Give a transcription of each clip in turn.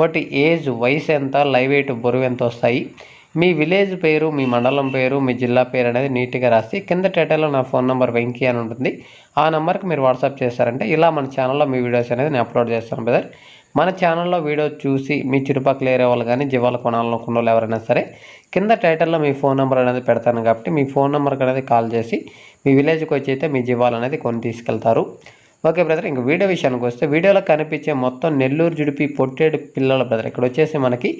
వాటి ఏజ్ వయసు ఎంత లైవ్ వెయిట్ బరువు ఎంత వస్తాయి? మీ విలేజ్ పేరు మీ మండలం పేరు మీ జిల్లా పేరు అనేది నీట్గా రాసి కింద టైటిల్లో నా ఫోన్ నెంబర్ వెంకీ అని ఉంటుంది. ఆ నెంబర్కి మీరు వాట్సాప్ చేస్తారంటే ఇలా మన ఛానల్లో మీ వీడియోస్ అనేది నేను అప్లోడ్ చేస్తాను బ్రదర్. మన ఛానల్లో వీడియో చూసి మీ చుట్టుపక్కల ఏరే వాళ్ళు కానీ జీవాలు కొనాలనుకున్న వాళ్ళు ఎవరైనా సరే కింద టైటిల్లో మీ ఫోన్ నెంబర్ అనేది పెడతాను కాబట్టి మీ ఫోన్ నెంబర్కి అనేది కాల్ చేసి మీ విలేజ్కి వచ్చి అయితే మీ జీవాలు అనేది కొని తీసుకెళ్తారు. ఓకే బ్రదర్ ఇంక వీడియో విషయానికి వస్తే వీడియోలో కనిపించే మొత్తం నెల్లూరు జుడిపి పొట్టేడు పిల్లల బ్రదర్. ఇక్కడ వచ్చేసి మనకి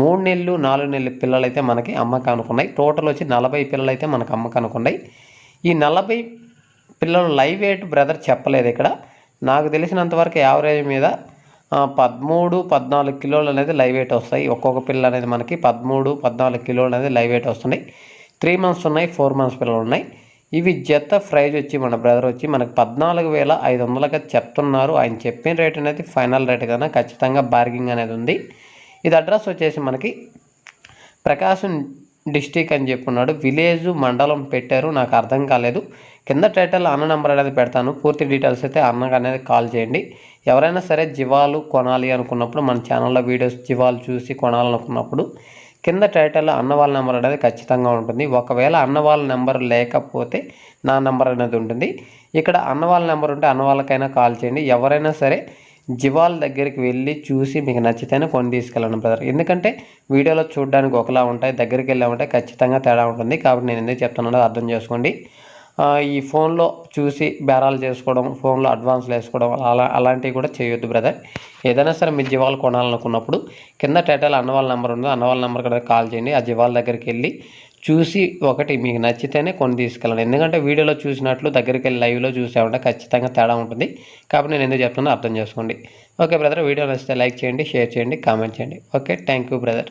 మూడు నెలలు నాలుగు నెలలు పిల్లలు అయితే మనకి అమ్మకానికి ఉన్నాయి టోటల్ వచ్చి నలభై పిల్లలు అయితే మనకు అమ్మకానికి ఉన్నాయి ఈ నలభై పిల్లలు లైవ్ వెయిట్ బ్రదర్ చెప్పలేదు ఇక్కడ. నాకు తెలిసినంతవరకు యావరేజ్ మీద పదమూడు పద్నాలుగు కిలోలు అనేది లైవ్ వెయిట్ వస్తాయి. ఒక్కొక్క పిల్ల అనేది మనకి పదమూడు పద్నాలుగు కిలోలు అనేది లైవ్ వెయిట్ వస్తున్నాయి. త్రీ మంత్స్ ఉన్నాయి ఫోర్ మంత్స్ పిల్లలు ఉన్నాయి. ఇవి జత ప్రైజ్ వచ్చి మన బ్రదర్ వచ్చి మనకు పద్నాలుగు వేల ఐదు వందలుగా చెప్తున్నారు. ఆయన చెప్పిన రేట్ అనేది ఫైనల్ రేట్ కన్నా ఖచ్చితంగా బార్గింగ్ అనేది ఉంది. ఇది అడ్రస్ వచ్చేసి మనకి ప్రకాశం డిస్టిక్ అని చెప్పున్నాడు. విలేజ్ మండలం పెట్టారు. నాకు అర్థం కాలేదు. కింద టైటిల్ అన్న నెంబర్ అనేది పెడతాను. పూర్తి డీటెయిల్స్ అయితే అన్నకు అనేది కాల్ చేయండి. ఎవరైనా సరే జీవాలు కొనాలి అనుకున్నప్పుడు మన ఛానల్లో వీడియోస్ జీవాలు చూసి కొనాలనుకున్నప్పుడు కింద టైటిల్లో అన్న వాళ్ళ నెంబర్ అనేది ఖచ్చితంగా ఉంటుంది. ఒకవేళ అన్న వాళ్ళ నెంబర్ లేకపోతే నా నెంబర్ అనేది ఉంటుంది. ఇక్కడ అన్న వాళ్ళ నెంబర్ ఉంటే అన్న వాళ్ళకైనా కాల్ చేయండి. ఎవరైనా సరే జివాల్ దగ్గరికి వెళ్ళి చూసి మీకు నచ్చితేనే కొని తీసుకెళ్ళండి బ్రదర్. ఎందుకంటే వీడియోలో చూడడానికి ఒకలా ఉంటాయి దగ్గరికి వెళ్ళామంటే ఖచ్చితంగా తేడా ఉంటుంది. కాబట్టి నేను ఎందుకు చెప్తున్నానో అర్థం చేసుకోండి. ఈ ఫోన్లో చూసి బేరాలు చేసుకోవడం ఫోన్లో అడ్వాన్స్లు వేసుకోవడం అలా అలాంటివి కూడా చేయొద్దు బ్రదర్. ఏదైనా సరే మీ జీవాలు కొనాలనుకున్నప్పుడు కింద టైటల్ అన్నవాళ్ళ నెంబర్ ఉంది. అన్నవాళ్ళ నెంబర్ కూడా కాల్ చేయండి. ఆ జీవాల దగ్గరికి వెళ్ళి చూసి ఒకటి మీకు నచ్చితేనే కొన్ని తీసుకెళ్ళండి. ఎందుకంటే వీడియోలో చూసినట్లు దగ్గరికి వెళ్ళి లైవ్లో చూసామంటే ఖచ్చితంగా తేడా ఉంటుంది. కాబట్టి నేను ఎందుకు చెప్తున్నా అర్థం చేసుకోండి. ఓకే బ్రదర్ వీడియో నచ్చితే లైక్ చేయండి షేర్ చేయండి కామెంట్ చేయండి. Okay thank you brother.